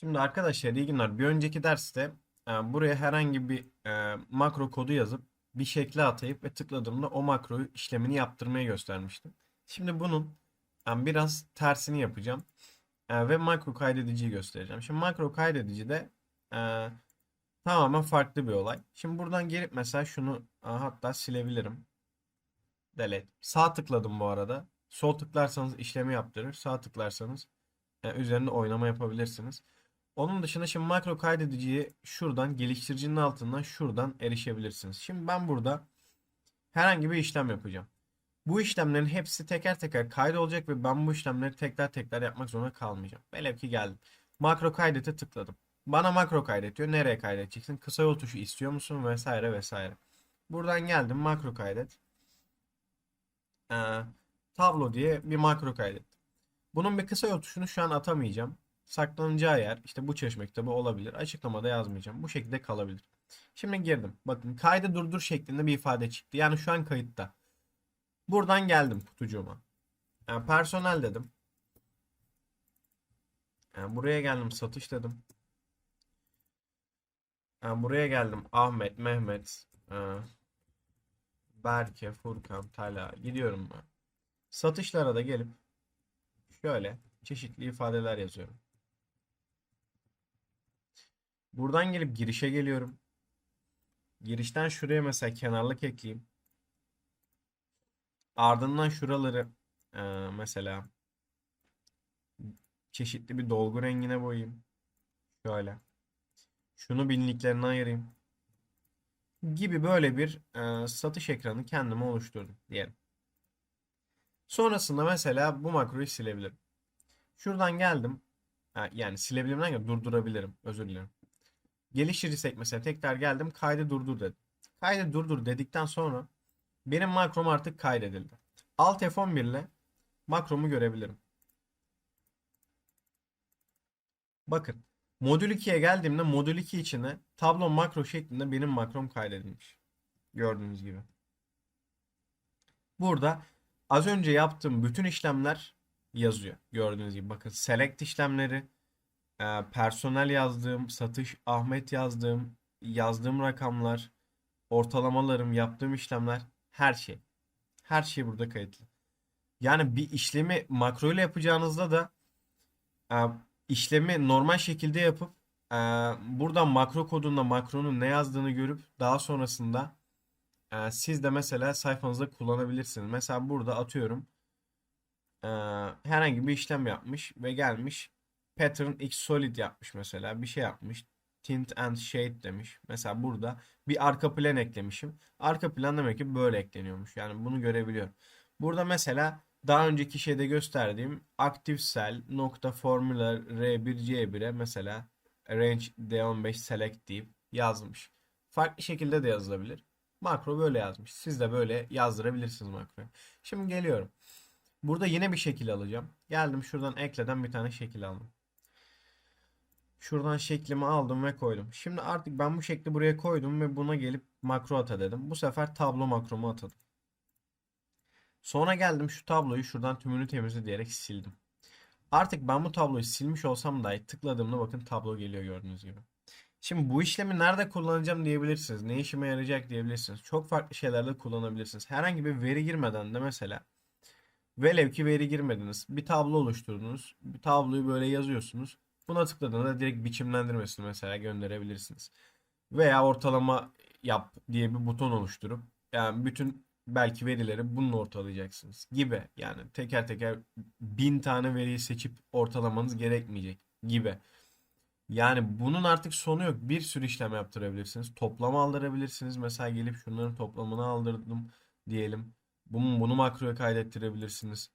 Şimdi arkadaşlar iyi günler. Bir önceki derste e, buraya herhangi bir e, makro kodu yazıp bir şekle atayıp ve tıkladığımda o makro işlemini yaptırmayı göstermiştim. Şimdi bunun e, biraz tersini yapacağım E, ve makro kaydediciyi göstereceğim. Şimdi makro kaydedici de e, tamamen farklı bir olay. Şimdi buradan gelip mesela şunu e, hatta silebilirim. Delete. Sağ tıkladım bu arada. Sol tıklarsanız işlemi yaptırır. Sağ tıklarsanız e, üzerinde oynama yapabilirsiniz. Onun dışında şimdi makro kaydediciyi şuradan geliştiricinin altından şuradan erişebilirsiniz. Şimdi ben burada herhangi bir işlem yapacağım. Bu işlemlerin hepsi teker teker kaydolacak ve ben bu işlemleri tekrar tekrar yapmak zorunda kalmayacağım. Velev ki geldim. Makro kaydete tıkladım. Bana makro kaydetiyor. Nereye kaydedeceksin? Kısa yol tuşu istiyor musun? Vesaire vesaire. Buradan geldim makro kaydet. Ee, tablo diye bir makro kaydettim. Bunun bir kısa yol tuşunu şu an atamayacağım. Saklanacağı yer işte bu çalışma kitabı olabilir. Açıklamada yazmayacağım. Bu şekilde kalabilir. Şimdi girdim. Bakın kaydı durdur şeklinde bir ifade çıktı. Yani şu an kayıtta. Buradan geldim kutucuğuma. Yani personel dedim. Yani buraya geldim satış dedim. Yani buraya geldim Ahmet, Mehmet, e, Berke, Furkan, Tala gidiyorum ben. Satışlara da gelip şöyle çeşitli ifadeler yazıyorum. Buradan gelip girişe geliyorum. Girişten şuraya mesela kenarlık ekleyeyim. Ardından şuraları e, mesela çeşitli bir dolgu rengine boyayayım. Şöyle. Şunu binliklerine ayırayım. Gibi böyle bir e, satış ekranı kendime oluşturdum diyelim. Sonrasında mesela bu makroyu silebilirim. Şuradan geldim. Yani silebilirim derken durdurabilirim. Özür dilerim. Geliştirici sekmesine tekrar geldim. Kaydı durdur dedim. Kaydı durdur dedikten sonra benim makrom artık kaydedildi. Alt F11 ile makromu görebilirim. Bakın. Modül 2'ye geldiğimde modül 2 içine tablo makro şeklinde benim makrom kaydedilmiş. Gördüğünüz gibi. Burada az önce yaptığım bütün işlemler yazıyor. Gördüğünüz gibi bakın select işlemleri, e, personel yazdığım, satış Ahmet yazdığım, yazdığım rakamlar, ortalamalarım, yaptığım işlemler her şey. Her şey burada kayıtlı. Yani bir işlemi makro ile yapacağınızda da e, işlemi normal şekilde yapıp e, buradan makro kodunda makronun ne yazdığını görüp daha sonrasında e, siz de mesela sayfanızda kullanabilirsiniz. Mesela burada atıyorum e, herhangi bir işlem yapmış ve gelmiş pattern x solid yapmış mesela bir şey yapmış tint and shade demiş. Mesela burada bir arka plan eklemişim. Arka plan demek ki böyle ekleniyormuş. Yani bunu görebiliyorum. Burada mesela daha önceki şeyde gösterdiğim active cell nokta formula R1C1'e mesela range D15 select deyip yazmış. Farklı şekilde de yazılabilir. Makro böyle yazmış. Siz de böyle yazdırabilirsiniz makroyu. Şimdi geliyorum. Burada yine bir şekil alacağım. Geldim şuradan ekleden bir tane şekil aldım. Şuradan şeklimi aldım ve koydum. Şimdi artık ben bu şekli buraya koydum ve buna gelip makro ata dedim. Bu sefer tablo makromu atadım. Sonra geldim şu tabloyu şuradan tümünü temizle diyerek sildim. Artık ben bu tabloyu silmiş olsam dahi tıkladığımda bakın tablo geliyor gördüğünüz gibi. Şimdi bu işlemi nerede kullanacağım diyebilirsiniz. Ne işime yarayacak diyebilirsiniz. Çok farklı şeylerde kullanabilirsiniz. Herhangi bir veri girmeden de mesela velev ki veri girmediniz. Bir tablo oluşturdunuz. Bir tabloyu böyle yazıyorsunuz. Buna tıkladığında direkt biçimlendirmesini mesela gönderebilirsiniz. Veya ortalama yap diye bir buton oluşturup yani bütün belki verileri bununla ortalayacaksınız gibi. Yani teker teker bin tane veriyi seçip ortalamanız gerekmeyecek gibi. Yani bunun artık sonu yok. Bir sürü işlem yaptırabilirsiniz. Toplama aldırabilirsiniz. Mesela gelip şunların toplamını aldırdım diyelim. Bunu, bunu makroya kaydettirebilirsiniz.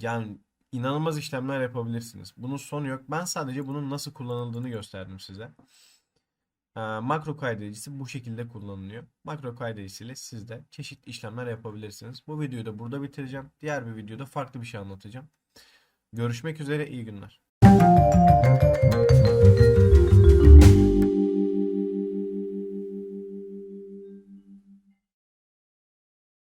Yani inanılmaz işlemler yapabilirsiniz. Bunun sonu yok. Ben sadece bunun nasıl kullanıldığını gösterdim size. Ee, makro kaydedicisi bu şekilde kullanılıyor. Makro kaydedicisiyle siz de çeşitli işlemler yapabilirsiniz. Bu videoyu da burada bitireceğim. Diğer bir videoda farklı bir şey anlatacağım. Görüşmek üzere iyi günler.